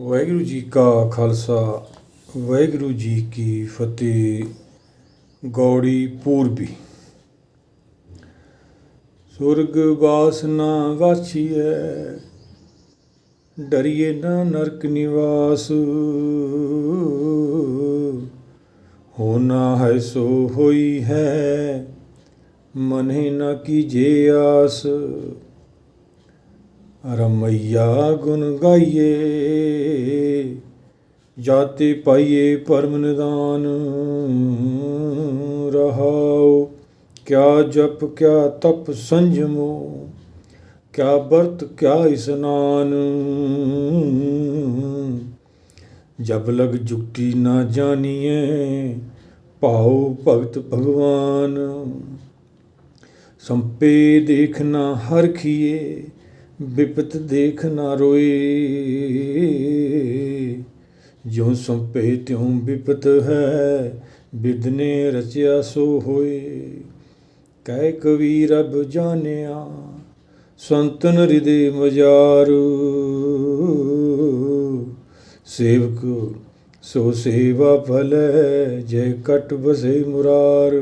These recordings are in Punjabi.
ਵਾਹਿਗੁਰੂ ਜੀ ਕਾ ਖਾਲਸਾ, ਵਾਹਿਗੁਰੂ ਜੀ ਕੀ ਫਤਿਹ। ਗੌੜੀ ਪੂਰਬੀ। ਸੁਰਗ ਵਾਸਨਾ ਵਾਛੀਐ ਡਰੀਏ ਨਾ ਨਰਕ ਨਿਵਾਸ। ਹੋਣਾ ਹੈ ਸੋ ਹੋਈ ਹੈ ਮਨੇ ਨਾ ਕੀਜੇ ਆਸ। ਰਮਈਆ ਗੁਣ ਗਾਈਏ, ਜਾਤੇ ਪਾਈਏ ਪਰਮ ਨਿਦਾਨ। ਰਹਾਉ, ਕਿਆ ਜਪ, ਕਿਆ ਤਪ ਸੰਜਮੋ, ਕਿਆ ਵਰਤ, ਕਿਆ ਇਸਨਾਨ। ਜਬ ਲਗ ਜੁਗਤੀ ਨਾ ਜਾਣੀਏ ਭਾਉ ਭਗਤ ਭਗਵਾਨ। ਸੰਪੇ ਦੇਖਣਾ ਹਰਖੀਏ ਬਿਪਤ ਦੇਖ ਨਾ ਰੋਏ। ਜਿਉ ਸੰਪੇ ਤਿਉ ਬਿਪਤ ਹੈ ਬਿਦਨੇ ਰਚਿਆ ਸੋ ਹੋਏ। ਕਹਿ ਕਵੀ ਰਬ ਜਾਣਿਆ, ਸੰਤਨ ਹਿਰਦੇ ਮਜਾਰ। ਸੇਵਕ ਸੋ ਸੇਵਾ ਭਲੇ ਜੈ ਕਟ ਬਸੇ ਮੁਰਾਰ।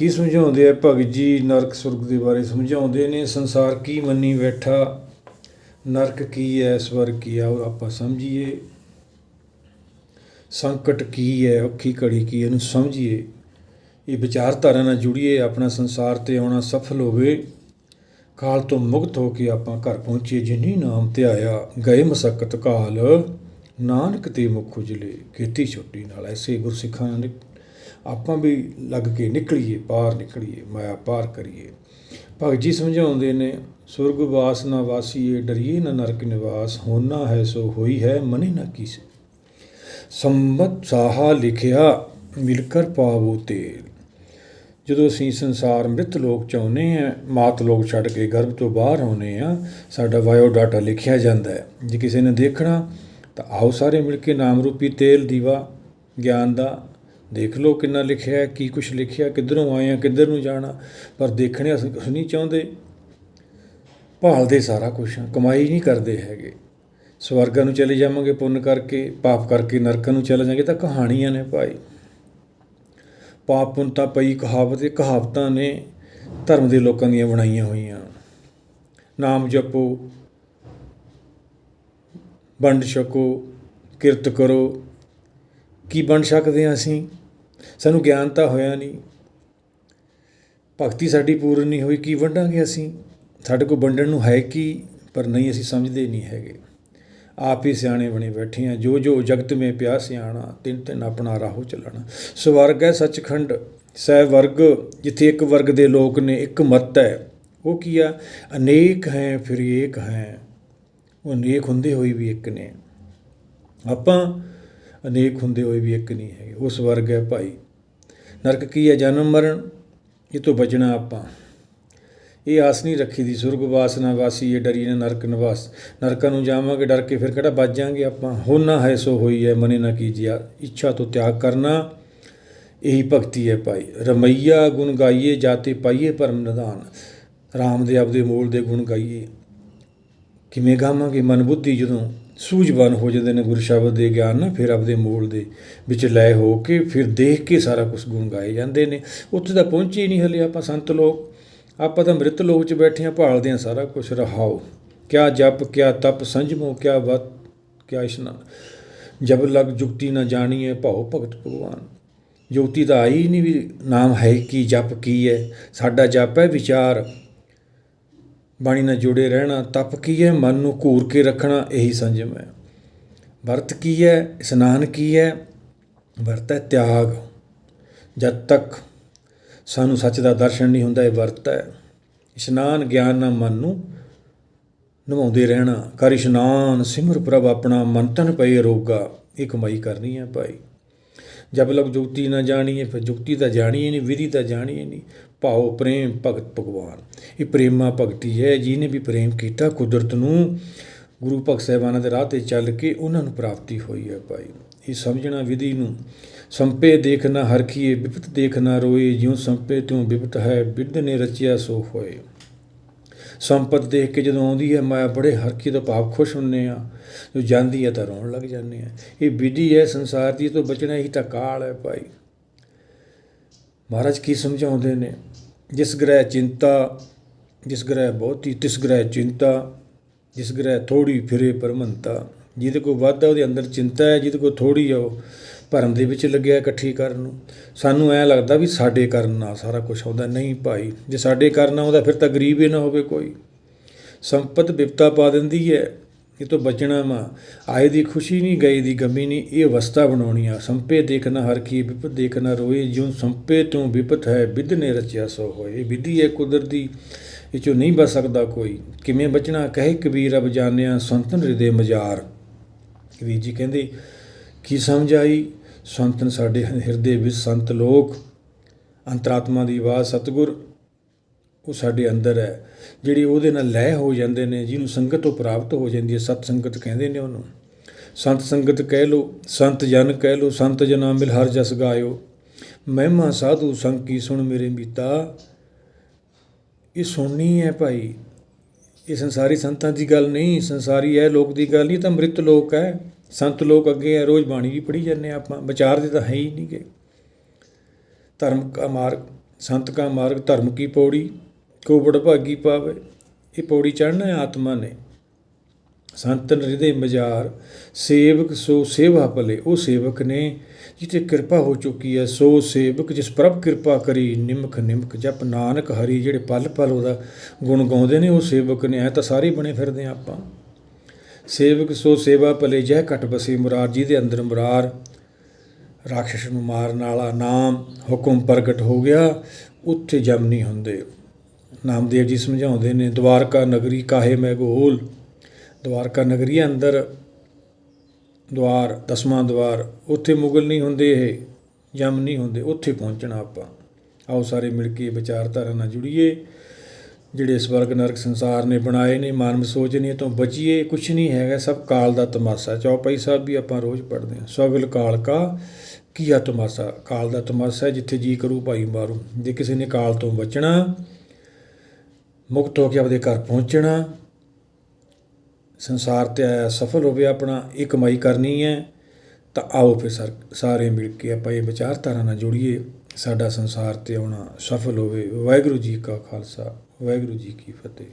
ਕੀ ਸਮਝਾਉਂਦੇ ਆ ਭਗਤ ਜੀ ਨਰਕ ਸੁਰਗ ਦੇ ਬਾਰੇ? ਸਮਝਾਉਂਦੇ ਨੇ, ਸੰਸਾਰ ਕੀ ਮੰਨੀ ਬੈਠਾ? ਨਰਕ ਕੀ ਹੈ ਸਵਰਗ ਕੀ ਹੈ ਉਹ ਆਪਾਂ ਸਮਝੀਏ। ਸੰਕਟ ਕੀ ਹੈ ਔਖੀ ਘੜੀ ਕੀ ਇਹਨੂੰ ਸਮਝੀਏ। ਇਹ ਵਿਚਾਰਧਾਰਾ ਨਾਲ ਜੁੜੀਏ, ਆਪਣਾ ਸੰਸਾਰ ਤੇ ਆਉਣਾ ਸਫਲ ਹੋਵੇ। ਕਾਲ ਤੋਂ ਮੁਕਤ ਹੋ ਕੇ ਆਪਾਂ ਘਰ ਪਹੁੰਚੀਏ, ਜਿਨੀ ਨਾਮ ਤੇ ਆਇਆ, ਗਏ ਮਸਕਤ ਕਾਲ। ਨਾਨਕ ਤੇ ਮੁਖ ਉਜਲੇ ਕੀਤੀ ਛੁੱਟੀ ਨਾਲ, ਐਸੇ ਗੁਰਸਿੱਖਾਂ ਨੇ ਆਪਾਂ ਵੀ ਲੱਗ ਕੇ ਨਿਕਲੀਏ, ਪਾਰ ਨਿਕਲੀਏ, ਮਾਇਆ ਪਾਰ ਕਰੀਏ। ਭਗਤ ਜੀ ਸਮਝਾਉਂਦੇ ਨੇ, ਸੁਰਗ ਵਾਸ ਨਾ ਵਾਸੀਏ, ਡਰੀਏ ਨਾ ਨਰਕ ਨਿਵਾਸ ਹੋਣਾ ਹੈ ਸੋ ਹੋਈ ਹੈ ਮਨੇ ਨਾ ਕੀਸ। ਸੰਮਤ ਸਾਹਾ ਲਿਖਿਆ ਮਿਲਕਰ ਪਾਵੋ ਤੇਲ। ਜਦੋਂ ਅਸੀਂ ਸੰਸਾਰ ਮ੍ਰਿਤ ਲੋਕ ਚਾਹੁੰਦੇ ਆ ਮਾਤ ਲੋਕ ਛੱਡ ਕੇ ਗਰਭ ਤੋਂ ਬਾਹਰ ਆਉਨੇ ਆ ਸਾਡਾ ਬਾਇਓ ਡਾਟਾ ਲਿਖਿਆ ਜਾਂਦਾ ਹੈ। ਜੇ ਕਿਸੇ ਨੇ ਦੇਖਣਾ, ਤਾਂ ਆਓ ਸਾਰੇ ਮਿਲ ਕੇ ਨਾਮ ਰੂਪੀ ਤੇਲ ਦੀਵਾ, ਗਿਆਨ ਦਾ ਦੇਖ ਲਓ ਕਿੰਨਾ ਲਿਖਿਆ ਕੀ ਕੁਝ ਲਿਖਿਆ, ਕਿੱਧਰੋਂ ਆਏ ਆ, ਕਿੱਧਰ ਨੂੰ ਜਾਣਾ। ਪਰ ਦੇਖਣੇ ਅਸੀਂ ਕੁਝ ਨਹੀਂ ਚਾਹੁੰਦੇ। ਭਾਲਦੇ ਸਾਰਾ ਕੁਝ ਕਮਾਈ ਨਹੀਂ ਕਰਦੇ ਹੈਗੇ। ਸਵਰਗਾਂ ਨੂੰ ਚਲੇ ਜਾਵਾਂਗੇ ਪੁੰਨ ਕਰਕੇ, ਪਾਪ ਕਰਕੇ ਨਰਕਾਂ ਨੂੰ ਚਲੇ ਜਾਵਾਂਗੇ ਤਾਂ ਕਹਾਣੀਆਂ ਨੇ ਭਾਈ। ਪਾਪ ਪੁੰਨ ਤਾਂ ਪਈ ਕਹਾਵਤ ਇਹ ਕਹਾਵਤਾਂ ਨੇ ਧਰਮ ਦੇ ਲੋਕਾਂ ਦੀਆਂ ਬਣਾਈਆਂ ਹੋਈਆਂ। ਨਾਮ ਜਪੋ, ਵੰਡ ਛਕੋ, ਕਿਰਤ ਕਰੋ। ਕੀ ਬਣ ਸਕਦੇ ਹਾਂ ਅਸੀਂ? ਸਾਨੂੰ ਗਿਆਨ ਤਾਂ ਹੋਇਆ ਨਹੀਂ। ਭਗਤੀ ਸਾਡੀ ਪੂਰਨ ਨਹੀਂ ਹੋਈ, ਕੀ ਵੰਡਾਂਗੇ ਅਸੀਂ? ਸਾਡੇ ਕੋਲ ਵੰਡਣ ਨੂੰ ਹੈ ਕੀ, ਪਰ ਨਹੀਂ, ਅਸੀਂ ਸਮਝਦੇ ਨਹੀਂ ਹੈਗੇ। ਆਪ ਹੀ ਸਿਆਣੇ ਬਣੇ ਬੈਠੇ ਆ ਜੋ ਜੋ ਜਗਤ ਮੇ ਪਿਆ ਸਿਆਣਾ, ਤਿੰਨ ਤਿੰਨ ਆਪਣਾ ਰਾਹੋ ਚੱਲਣਾ। ਸਵਰਗ ਹੈ ਸੱਚਖੰਡ, ਸਹਿ ਵਰਗ, ਜਿੱਥੇ ਇੱਕ ਵਰਗ ਦੇ ਲੋਕ ਨੇ, ਇੱਕ ਮਤ ਹੈ। ਉਹ ਕੀ ਆ? ਅਨੇਕ ਹੈ, ਫਿਰ ਏਕ ਹੈ। ਉਹ ਅਨੇਕ ਹੁੰਦੇ ਹੋਏ ਵੀ ਇੱਕ ਨੇ। ਆਪਾਂ ਅਨੇਕ ਹੁੰਦੇ ਹੋਏ ਵੀ ਇੱਕ ਨਹੀਂ ਹੈਗੇ, ਉਸ ਵਰਗ ਹੈ ਭਾਈ। ਨਰਕ ਕੀ ਹੈ? ਜਨਮ ਮਰਨ, ਇਹ ਤੋਂ ਬਚਣਾ ਆਪਾਂ। ਇਹ ਆਸ ਨਹੀਂ ਰੱਖੀ ਦੀ, ਸੁਰਗ ਵਾਸਨਾ ਵਾਸੀ, ਇਹ ਡਰੀ ਨਾ ਨਰਕ ਨਿਵਾਸ। ਨਰਕਾਂ ਨੂੰ ਜਾਵਾਂਗੇ ਡਰ ਕੇ ਫਿਰ ਕਿਹੜਾ ਬਚ ਜਾਾਂਗੇ ਆਪਾਂ? ਹੋਣਾ ਹੈ ਸੋ ਹੋਈ ਹੈ, ਮਨੇ ਨਾ ਕੀਜਿਆ। ਇੱਛਾ ਤੋਂ ਤਿਆਗ ਕਰਨਾ, ਇਹੀ ਭਗਤੀ ਹੈ ਭਾਈ। ਰਮਈਆ ਗੁਣ ਗਾਈਏ, ਜਾਤੇ ਪਾਈਏ ਪਰਮ ਨਿਧਾਨ। ਰਾਮ ਦੇ ਆਪਦੇ ਮੂਲ ਦੇ ਗੁਣ ਗਾਈਏ। ਕਿਵੇਂ ਗਾਵਾਂਗੇ? ਮਨ ਬੁੱਧੀ ਜਦੋਂ ਸੂਝਵਾਨ ਹੋ ਜਾਂਦੇ ਨੇ ਗੁਰ ਸ਼ਬਦ ਦੇ ਗਿਆਨ ਨਾਲ, ਫਿਰ ਆਪਦੇ ਮੂਲ ਦੇ ਵਿੱਚ ਲੈ ਹੋ ਕੇ ਫਿਰ ਦੇਖ ਕੇ ਸਾਰਾ ਕੁਝ ਗੁਣ ਗਾਏ ਜਾਂਦੇ ਨੇ। ਉੱਥੇ ਤਾਂ ਪਹੁੰਚੇ ਹੀ ਨਹੀਂ ਹਲੇ ਆਪਾਂ ਸੰਤ ਲੋਕ। ਆਪਾਂ ਤਾਂ ਮ੍ਰਿਤ ਲੋਕ 'ਚ ਬੈਠੇ ਆ, ਭਾਲਦੇ ਆ ਸਾਰਾ ਕੁਝ ਰਹਾਓ। ਕਿਆ ਜਪ, ਕਿਆ ਤਪ, ਸੰਜਮੋ, ਕਿਆ ਵਤ, ਕਿਆ ਇਸ਼ਨਾਨ। ਜਬ ਲਗ ਜੁਗਤੀ ਨਾ ਜਾਣੀਏ ਭਾਉ ਭਗਤ ਭਗਵਾਨ। ਜੁਗਤੀ ਤਾਂ ਆਈ ਨਹੀਂ ਵੀ ਨਾਮ ਹੈ ਕੀ, ਜਪ ਕੀ ਹੈ ਸਾਡਾ ਜਪ ਹੈ ਵਿਚਾਰ। ਬਾਣੀ ਨਾਲ ਜੁੜੇ ਰਹਿਣਾ, ਤਪ ਕੀ ਹੈ ਮਨ ਨੂੰ ਘੂਰ ਕੇ ਰੱਖਣਾ, ਇਹੀ ਸੰਜਮ ਹੈ। ਵਰਤ ਕੀ ਹੈ ਇਸ਼ਨਾਨ ਕੀ ਹੈ ਵਰਤ ਹੈ ਤਿਆਗ। ਜਦ ਤੱਕ ਸਾਨੂੰ ਸੱਚ ਦਾ ਦਰਸ਼ਨ ਨਹੀਂ ਹੁੰਦਾ, ਇਹ ਵਰਤ। ਹੈ ਇਸ਼ਨਾਨ ਗਿਆਨ ਨਾਲ ਮਨ ਨੂੰ ਨਿਭਾਉਂਦੇ ਰਹਿਣਾ। ਕਰ ਇਸ਼ਨਾਨ, ਸਿਮਰ ਪ੍ਰਭ ਆਪਣਾ, ਮੰਤਨ ਪਏ ਰੋਗਾ ਇਹ ਕਮਾਈ ਕਰਨੀ ਹੈ ਭਾਈ। ਜਬ ਲਗ ਜੁਗਤੀ ਨਾ ਜਾਣੀਏ, ਫਿਰ ਜੁਗਤੀ ਤਾਂ ਜਾਣੀਏ ਨਹੀਂ, ਵਿਧੀ ਤਾਂ ਜਾਣੀਏ ਨਹੀਂ। ਭਾਉ ਪ੍ਰੇਮ ਭਗਤ ਭਗਵਾਨ। ਇਹ ਪ੍ਰੇਮਾ ਭਗਤੀ ਹੈ, ਜਿਹਨੇ ਵੀ ਪ੍ਰੇਮ ਕੀਤਾ ਕੁਦਰਤ ਨੂੰ, ਗੁਰੂ ਭਗਤ ਸਾਹਿਬਾਨਾਂ ਦੇ ਰਾਹ ਤੇ ਚੱਲ ਕੇ ਉਹਨਾਂ ਨੂੰ ਪ੍ਰਾਪਤੀ ਹੋਈ ਹੈ ਭਾਈ। ਇਹ ਸਮਝਣਾ ਵਿਧੀ ਨੂੰ। ਸੰਪੇ ਦੇਖਣਾ ਹਰਖੀਏ, ਵਿਪਤ ਦੇਖਣਾ ਰੋਏ, ਜਿਉ ਸੰਪੇ ਤਿਉ ਵਿਪਤ ਹੈ, ਬਿਰਧ ਨੇ ਰਚਿਆ ਸੋ ਹੋਏ। ਸੰਪਤ ਦੇਖ ਕੇ ਜਦੋਂ ਆਉਂਦੀ ਹੈ ਮਾਇਆ ਬੜੇ ਹਰਕੀ ਤੋਂ ਭਾਵ ਖੁਸ਼ ਹੁੰਨੇ ਆ। ਜੋ ਜਾਂਦੀ ਹੈ ਤਾਂ ਰੋਣ ਲੱਗ ਜਾਂਦੇ ਆ। ਇਹ ਵਿਧੀ ਹੈ ਸੰਸਾਰ ਦੀ ਤੋਂ ਬਚਣਾ ਹੀ ਤਾਂ ਕਾਲ ਹੈ ਭਾਈ। ਮਹਾਰਾਜ ਕੀ ਸਮਝਾਉਂਦੇ ਨੇ? ਜਿਸ ਗ੍ਰਹਿ ਚਿੰਤਾ, ਜਿਸ ਗ੍ਰਹਿ ਬਹੁਤੀ, ਤਿਸ ਗ੍ਰਹਿ ਚਿੰਤਾ, ਜਿਸ ਗ੍ਰਹਿ ਥੋੜੀ ਫਿਰੇ ਪਰਮੰਤਾ। ਜਿਹਦੇ ਕੋਲ ਵੱਧ ਹੈ ਉਹਦੇ ਅੰਦਰ ਚਿੰਤਾ ਹੈ, ਜਿਹਦੇ ਕੋਲ ਥੋੜੀ ਆ, ਉਹ ਭਰਮ ਦੇ ਵਿੱਚ ਲੱਗਿਆ ਇਕੱਠੀ ਕਰਨ ਨੂੰ। ਸਾਨੂੰ ਐ ਲੱਗਦਾ ਵੀ ਸਾਡੇ ਕਰਨ ਨਾਲ ਸਾਰਾ ਕੁਝ ਆਉਂਦਾ। ਨਹੀਂ ਭਾਈ, ਜੇ ਸਾਡੇ ਕਰਨ ਆਉਂਦਾ, ਫਿਰ ਤਾਂ ਗਰੀਬ ਹੀ ਨਾ ਹੋਵੇ ਕੋਈ। ਸੰਪਤ ਵਿਪਤਾ ਪਾ ਦਿੰਦੀ ਹੈ, ਇਹ ਤੋਂ ਬਚਣਾ ਵਾ ਆਏ ਦੀ ਖੁਸ਼ੀ ਨਹੀਂ, ਗਏ ਦੀ ਗਮੀ ਨਹੀਂ, ਇਹ ਅਵਸਥਾ ਬਣਾਉਣੀ ਆ। ਸੰਪੇ ਦੇਖਣਾ ਹਰ ਕੀ ਵਿਪਤ ਦੇਖਣਾ ਰੋਏ ਜਿਉ। ਸੰਪੇ ਤੋਂ ਵਿਪਤ ਹੈ, ਵਿਧ ਨੇ ਰਚਿਆ ਸੋ ਹੋਏ। ਇਹ ਵਿਧੀ ਹੈ ਕੁਦਰਤੀ, ਇਹ ਚੋਂ ਨਹੀਂ ਬਚ ਸਕਦਾ ਕੋਈ। ਕਿਵੇਂ ਬਚਣਾ? ਕਹੇ ਕਬੀਰ, ਅਬ ਜਾਣਿਆ ਸੰਤਨ ਹਿਰਦੇ ਮਜਾਰ। ਕਬੀਰ ਜੀ ਕਹਿੰਦੇ, ਕੀ ਸਮਝ ਆਈ? ਸੰਤਨ ਸਾਡੇ ਹਿਰਦੇ ਵਿੱਚ ਸੰਤ ਲੋਕ, ਅੰਤਰਾਤਮਾ ਦੀ ਆਵਾਜ਼ ਸਤਿਗੁਰ, ਉਹ ਸਾਡੇ ਅੰਦਰ ਹੈ। ਜਿਹੜੀ ਉਹਦੇ ਨਾਲ ਲੈ ਹੋ ਜਾਂਦੇ ਨੇ, ਜਿਹਨੂੰ ਸੰਗਤ ਤੋਂ ਪ੍ਰਾਪਤ ਹੋ ਜਾਂਦੀ ਹੈ, ਸਤ ਸੰਗਤ ਕਹਿੰਦੇ ਨੇ ਉਹਨੂੰ। ਸੰਤ ਸੰਗਤ ਕਹਿ ਲੋ, ਸੰਤ ਜਨ ਕਹਿ ਲੋ, ਸੰਤ ਜਨਾ ਮਿਲ ਹਰ ਜਸ ਗਾਇਓ। ਮਹਿਮਾ ਸਾਧੂ ਸੰਗ ਕੀ ਸੁਣ ਮੇਰੇ ਮੀਤਾ। ਇਹ ਸੁਣਨੀ ਹੈ ਭਾਈ ਇਹ ਸੰਸਾਰੀ ਸੰਤਾਂ ਦੀ ਗੱਲ ਨਹੀਂ, ਸੰਸਾਰੀ ਇਹ ਲੋਕ ਦੀ ਗੱਲ ਨਹੀਂ ਤਾਂ ਮ੍ਰਿਤ ਲੋਕ ਹੈ। ਸੰਤ ਲੋਕ ਅੱਗੇ ਹੈ ਰੋਜ਼ ਬਾਣੀ ਵੀ ਪੜ੍ਹੀ ਜਾਂਦੇ ਹਾਂ ਆਪਾਂ ਵਿਚਾਰਦੇ ਤਾਂ ਹੈ ਹੀ ਨਹੀਂਗੇ ਧਰਮ ਕਾ ਮਾਰਗ, ਸੰਤ ਕਾ ਮਾਰਗ, ਧਰਮ ਕੀ ਪੌੜੀ, ਕੋ ਬੜ ਭਾਗੀ ਪਾਵੇ, ਇਹ ਪੌੜੀ ਚੜ੍ਹਨਾ ਹੈ ਆਤਮਾ ਨੇ। ਸੰਤਨ ਹਿਰਦੇ ਮਜਾਰ, ਸੇਵਕ ਸੋ ਸੇਵਾ ਭਲੇ, ਉਹ ਸੇਵਕ ਨੇ ਜਿਤੇ ਕਿਰਪਾ ਹੋ ਚੁੱਕੀ ਹੈ, ਸੋ ਸੇਵਕ ਜਿਸ ਪ੍ਰਭ ਕਿਰਪਾ ਕਰੀ, ਨਿਮਕ ਨਿਮਕ ਜਪ ਨਾਨਕ ਹਰੀ, ਜਿਹੜੇ ਪਲ ਪਲ ਉਹਦਾ ਗੁਣ ਗਾਉਂਦੇ ਨੇ, ਉਹ ਸੇਵਕ ਨੇ, ਐ ਤਾਂ ਸਾਰੇ ਬਣੇ ਫਿਰਦੇ ਆ ਆਪਾਂ। ਸੇਵਕ ਸੋ ਸੇਵਾ ਭਲੇ, ਜਹ ਘਟ ਬਸੇ ਮੁਰਾਰ ਜੀ ਦੇ ਅੰਦਰ ਮੁਰਾਰ, ਰਾਖਸ਼ ਨੂੰ ਮਾਰਨ ਵਾਲਾ ਨਾਮ, ਹੁਕਮ ਪ੍ਰਗਟ ਹੋ ਗਿਆ, ਉੱਥੇ ਜਮ ਨਹੀਂ ਹੁੰਦੇ। ਨਾਮਦੇਵ ਜੀ ਸਮਝਾਉਂਦੇ ਨੇ ਦਵਾਰਕਾ ਨਗਰੀ ਕਾਹੇ ਮਹਿਗੋਲ ਦਵਾਰਕਾ ਨਗਰੀ ਅੰਦਰ, ਦਵਾਰ, ਦਸਵਾਂ ਦਵਾਰ, ਉੱਥੇ ਮੁਗਲ ਨਹੀਂ ਹੁੰਦੇ ਇਹ ਜਮ ਨਹੀਂ ਹੁੰਦੇ, ਉੱਥੇ ਪਹੁੰਚਣਾ ਆਪਾਂ। ਆਓ ਸਾਰੇ ਮਿਲ ਕੇ ਵਿਚਾਰਧਾਰਾ ਨਾਲ ਜੁੜੀਏ, ਜਿਹੜੇ ਸਵਰਗ ਨਰਕ ਸੰਸਾਰ ਨੇ ਬਣਾਏ ਨੇ, ਮਾਨਵ ਸੋਚ ਨੇ ਤੋਂ ਬਚੀਏ, ਕੁਛ ਨਹੀਂ ਹੈਗਾ, ਸਭ ਕਾਲ ਦਾ ਤਮਾਸ਼ਾ। ਚੌਪਈ ਸਾਹਿਬ ਵੀ ਆਪਾਂ ਰੋਜ਼ ਪੜ੍ਹਦੇ ਹਾਂ ਸਵਗਲ ਕਾਲ ਕਾ ਕੀਆ ਤਮਾਸ਼ਾ? ਕਾਲ ਦਾ ਤਮਾਸ਼ਾ ਜਿੱਥੇ ਜੀ ਕਰੂ ਭਾਈ ਮਾਰੂ। ਜੇ ਕਿਸੇ ਨੇ ਕਾਲ ਤੋਂ ਬਚਣਾ, ਮੁਕਤ ਹੋ ਕੇ ਆਪਦੇ ਘਰ ਪਹੁੰਚਣਾ ਸੰਸਾਰ ਤੇ ਆਇਆ, ਸਫਲ ਹੋਵੇ ਆਪਣਾ, ਇਹ ਕਮਾਈ ਕਰਨੀ ਹੈ, ਤਾਂ ਆਓ ਫਿਰ ਸਰ, ਸਾਰੇ ਮਿਲ ਕੇ ਆਪਾਂ ਇਹ ਵਿਚਾਰਧਾਰਾ ਨਾਲ ਜੁੜੀਏ, ਸਾਡਾ ਸੰਸਾਰ ਤੇ ਆਉਣਾ ਸਫਲ ਹੋਵੇ। ਵਾਹਿਗੁਰੂ ਜੀ ਕਾ ਖਾਲਸਾ, ਵਾਹਿਗੁਰੂ ਜੀ ਕੀ ਫਤਿਹ।